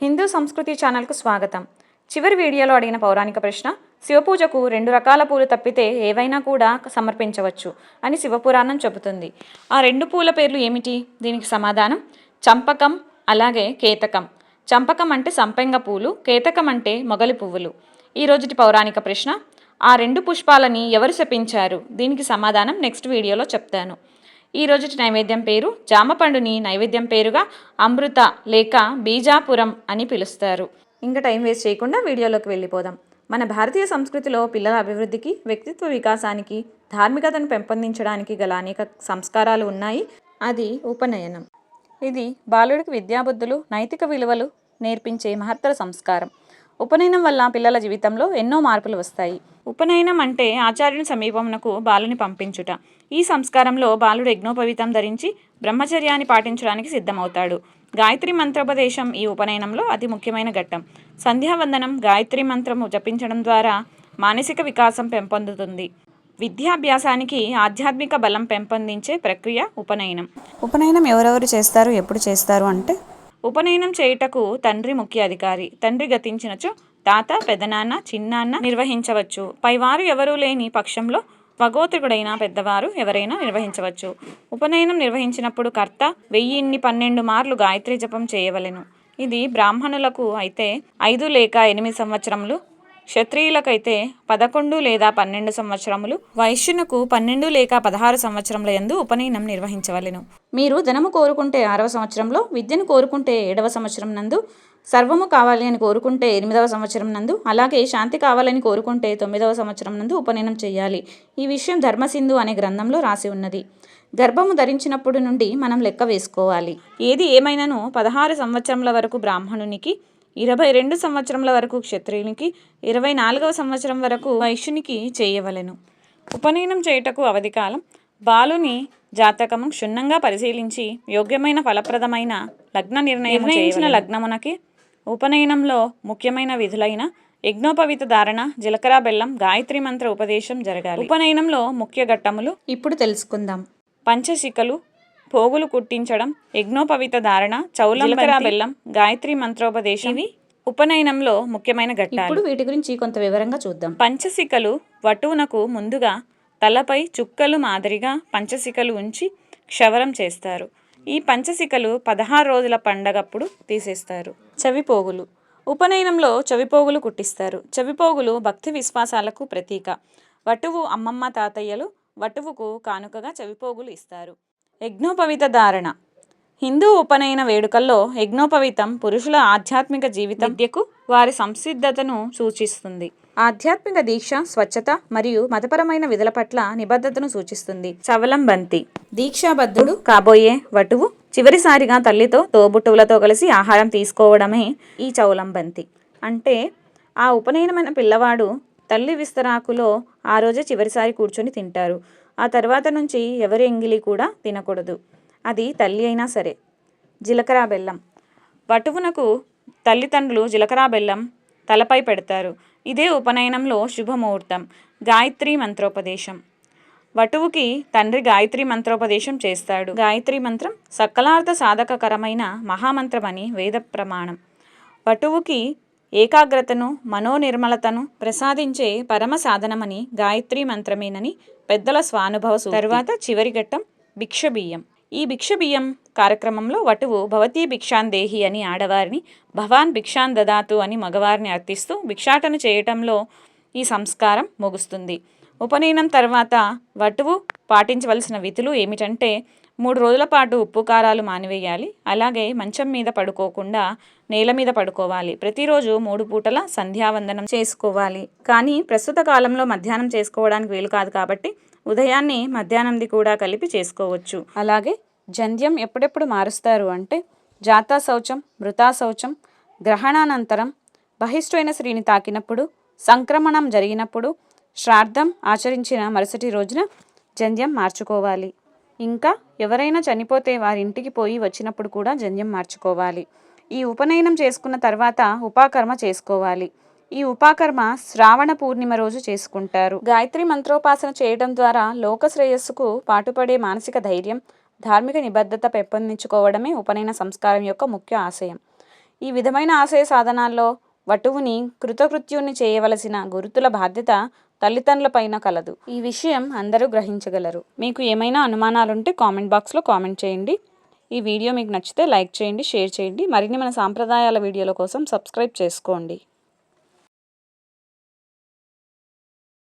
హిందూ సంస్కృతి ఛానల్కు స్వాగతం. చివరి వీడియోలో అడిగిన పౌరాణిక ప్రశ్న శివపూజకు రెండు రకాల పూలు తప్పితే ఏవైనా కూడా సమర్పించవచ్చు అని శివపురాణం చెబుతుంది. ఆ రెండు పూల పేర్లు ఏమిటి? దీనికి సమాధానం చంపకం అలాగే కేతకం. చంపకం అంటే సంపెంగ పూలు కేతకం అంటే మొగలి పువ్వులు. ఈ రోజుటి పౌరాణిక ప్రశ్న ఆ రెండు పుష్పాలని ఎవరు శపించారు? దీనికి సమాధానం నెక్స్ట్ వీడియోలో చెప్తాను. ఈ రోజుటి నైవేద్యం పేరు జామపండుని నైవేద్యం పేరుగా అమృత లేక బీజాపురం అని పిలుస్తారు. ఇంకా టైం వేస్ట్ చేయకుండా వీడియోలోకి వెళ్ళిపోదాం. మన భారతీయ సంస్కృతిలో పిల్లల అభివృద్ధికి వ్యక్తిత్వ వికాసానికి ధార్మికతను పెంపొందించడానికి గల అనేక సంస్కారాలు ఉన్నాయి. అది ఉపనయనం. ఇది బాలుడికి విద్యాబుద్ధులు నైతిక విలువలు నేర్పించే మహత్తర సంస్కారం. ఉపనయనం వల్ల పిల్లల జీవితంలో ఎన్నో మార్పులు వస్తాయి. ఉపనయనం అంటే ఆచార్యుని సమీపమునకు బాలుని పంపించుట. ఈ సంస్కారంలో బాలుడు యజ్ఞోపవీతం ధరించి బ్రహ్మచర్యాన్ని పాటించడానికి సిద్ధమవుతాడు. గాయత్రి మంత్రోపదేశం ఈ ఉపనయనంలో అతి ముఖ్యమైన ఘట్టం. సంధ్యావందనం గాయత్రి మంత్రము జపించడం ద్వారా మానసిక వికాసం పెంపొందుతుంది. విద్యాభ్యాసానికి ఆధ్యాత్మిక బలం పెంపొందించే ప్రక్రియ ఉపనయనం. ఉపనయనం ఎవరెవరు చేస్తారు? ఎప్పుడు చేస్తారు? అంటే ఉపనయనం చేయుటకు తండ్రి ముఖ్య అధికారి. తండ్రి గతించినచో తాత పెదనాన్న చిన్నాన్న నిర్వహించవచ్చు. పైవారు ఎవరూ లేని పక్షంలో భగోత్రికుడైన పెద్దవారు ఎవరైనా నిర్వహించవచ్చు. ఉపనయనం నిర్వహించినప్పుడు కర్త వెయ్యిన్ని పన్నెండు మార్లు గాయత్రి జపం చేయవలెను. ఇది బ్రాహ్మణులకు అయితే ఐదు లేక ఎనిమిది సంవత్సరములు క్షత్రియులకైతే పదకొండు లేదా పన్నెండు సంవత్సరములు వైశ్యునకు పన్నెండు లేక పదహారు సంవత్సరముల యందు ఉపనయనం నిర్వహించవలెను. మీరు ధనము కోరుకుంటే ఆరవ సంవత్సరంలో విద్యను కోరుకుంటే ఏడవ సంవత్సరం నందు సర్వము కావాలి అని కోరుకుంటే ఎనిమిదవ సంవత్సరం నందు అలాగే శాంతి కావాలని కోరుకుంటే తొమ్మిదవ సంవత్సరం నందు ఉపనయనం చేయాలి. ఈ విషయం ధర్మసింధు అనే గ్రంథంలో రాసి ఉన్నది. గర్భము ధరించినప్పుడు నుండి మనం లెక్క వేసుకోవాలి. ఏది ఏమైనాను పదహారు సంవత్సరముల వరకు బ్రాహ్మణునికి ఇరవై రెండు సంవత్సరముల వరకు క్షత్రియునికి ఇరవై నాలుగవ సంవత్సరం వరకు వైశ్యునికి చేయవలెను. ఉపనయనం చేయుటకు అవధి కాలం బాలుని జాతకము క్షుణ్ణంగా పరిశీలించి యోగ్యమైన ఫలప్రదమైన లగ్న నిర్ణయం నిర్ణయించిన లగ్నమునకి ఉపనయనంలో ముఖ్యమైన విధులైన యజ్ఞోపవిత ధారణ జీలకర్ర బెల్లం గాయత్రి మంత్ర ఉపదేశం జరగాలి. ఉపనయనంలో ముఖ్య ఘట్టములు ఇప్పుడు తెలుసుకుందాం. పంచశిఖలు పోగులు కుట్టించడం యజ్ఞోపవిత ధారణ చౌలం బెల్లం గాయత్రి మంత్రోపదేశం ఇవి ఉపనయనంలో ముఖ్యమైన ఘట్టాలు. ఇప్పుడు వీటి గురించి కొంత వివరంగా చూద్దాం. పంచశిఖలు వటువునకు ముందుగా తలపై చుక్కలు మాదిరిగా పంచశిఖలు ఉంచి క్షవరం చేస్తారు. ఈ పంచశిఖలు పదహారు రోజుల పండగప్పుడు తీసేస్తారు. చవిపోగులు. ఉపనయనంలో చవిపోగులు కుట్టిస్తారు. చవిపోగులు భక్తి విశ్వాసాలకు ప్రతీక. వటువు అమ్మమ్మ తాతయ్యలు వటువుకు కానుకగా చవిపోగులు ఇస్తారు. యజ్ఞోపవిత ధారణ హిందూ ఉపనయన వేడుకల్లో యజ్ఞోపవితం పురుషుల ఆధ్యాత్మిక జీవిత విద్యకు వారి సంసిద్ధతను సూచిస్తుంది. ఆధ్యాత్మిక దీక్ష స్వచ్ఛత మరియు మతపరమైన విధుల పట్ల నిబద్ధతను సూచిస్తుంది. చవలం బంతి దీక్షాబద్ధుడు కాబోయే వటువు చివరిసారిగా తల్లితో తోబుట్టువులతో కలిసి ఆహారం తీసుకోవడమే ఈ చౌలం బంతి అంటే ఆ ఉపనయనమైన పిల్లవాడు తల్లి విస్తరాకులో ఆ రోజే చివరిసారి కూర్చొని తింటారు. ఆ తర్వాత నుంచి ఎవరి ఎంగిలి కూడా తినకూడదు. అది తల్లి అయినా సరే. జీలకర్ర బెల్లం. వటువునకు తల్లిదండ్రులు జీలకర్ర బెల్లం తలపై పెడతారు. ఇదే ఉపనయనంలో శుభముహూర్తం. గాయత్రి మంత్రోపదేశం. వటువుకి తండ్రి గాయత్రి మంత్రోపదేశం చేస్తాడు. గాయత్రి మంత్రం సకలార్థ సాధకకరమైన మహామంత్రమని వేద ప్రమాణం. వటువుకి ఏకాగ్రతను మనోనిర్మలతను ప్రసాదించే పరమ సాధనమని గాయత్రి మంత్రమేనని పెద్దల స్వానుభవ తర్వాత చివరి ఘట్టం భిక్షబియ్యం. ఈ భిక్షబియ్యం కార్యక్రమంలో వటువు భవతీ భిక్షాందేహి అని ఆడవారిని భవాన్ భిక్షాన్ దదాతు అని మగవారిని అర్థిస్తూ భిక్షాటన చేయటంలో ఈ సంస్కారం ముగుస్తుంది. ఉపనయనం తర్వాత వటువు పాటించవలసిన విధులు ఏమిటంటే మూడు రోజుల పాటు ఉప్పు కారాలు మానివేయాలి. అలాగే మంచం మీద పడుకోకుండా నేల మీద పడుకోవాలి. ప్రతిరోజు మూడు పూటల సంధ్యావందనం చేసుకోవాలి. కానీ ప్రస్తుత కాలంలో మధ్యాహ్నం చేసుకోవడానికి వీలు కాదు కాబట్టి ఉదయాన్నే మధ్యాహ్నంది కూడా కలిపి చేసుకోవచ్చు. అలాగే జంధ్యం ఎప్పుడెప్పుడు మారుస్తారు అంటే జాతా శౌచం మృతా శౌచం గ్రహణానంతరం బహిష్ఠైన శ్రీని తాకినప్పుడు సంక్రమణం జరిగినప్పుడు శ్రాద్ధం ఆచరించిన మరుసటి రోజున జంధ్యం మార్చుకోవాలి. ఇంకా ఎవరైనా చనిపోతే వారి ఇంటికి పోయి వచ్చినప్పుడు కూడా జన్యం మార్చుకోవాలి. ఈ ఉపనయనం చేసుకున్న తర్వాత ఉపాకర్మ చేసుకోవాలి. ఈ ఉపాకర్మ శ్రావణ పూర్ణిమ రోజు చేసుకుంటారు. గాయత్రి మంత్రోపాసన చేయడం ద్వారా లోక శ్రేయస్సుకు పాటుపడే మానసిక ధైర్యం ధార్మిక నిబద్ధత పెంపొందించుకోవడమే ఉపనయన సంస్కారం యొక్క ముఖ్య ఆశయం. ఈ విధమైన ఆశయ సాధనాల్లో వటువుని కృతకృత్యుని చేయవలసిన గురుతుల బాధ్యత తల్లిదండ్రులపైన కలదు. ఈ విషయం అందరూ గ్రహించగలరు. మీకు ఏమైనా అనుమానాలుంటే కామెంట్ బాక్స్లో కామెంట్ చేయండి. ఈ వీడియో మీకు నచ్చితే లైక్ చేయండి షేర్ చేయండి. మరిన్ని మన సాంప్రదాయాల వీడియోల కోసం సబ్స్క్రైబ్ చేసుకోండి.